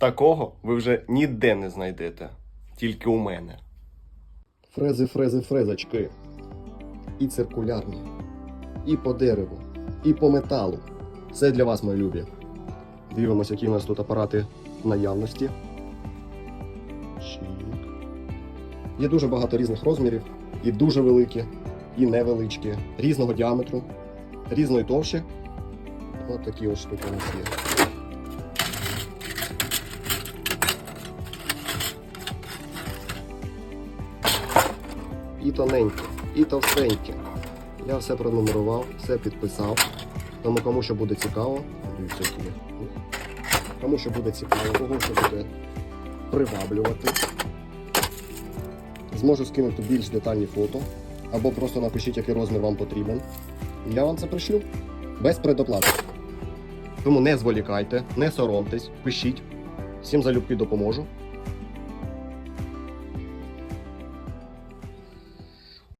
Такого ви вже ніде не знайдете, тільки у мене. Фрези, фрези, фрезочки. І циркулярні, і по дереву, і по металу. Все для вас, мої любі. Дивимося, які у нас тут апарати в наявності. Є дуже багато різних розмірів, і дуже великі, і невеличкі, різного діаметру, різної товщі. Ось такі ось штуки у нас є. І тоненькі, і товстенькі. Я все пронумерував, все підписав. Тому кому що буде цікаво, дивіться. Кому що буде цікаво, кого що буде приваблювати. Зможу скинути більш детальні фото. Або просто напишіть, який розмір вам потрібен. І я вам це пришлю. Без предоплати. Тому не зволікайте, не соромтесь, пишіть. Всім залюбки допоможу.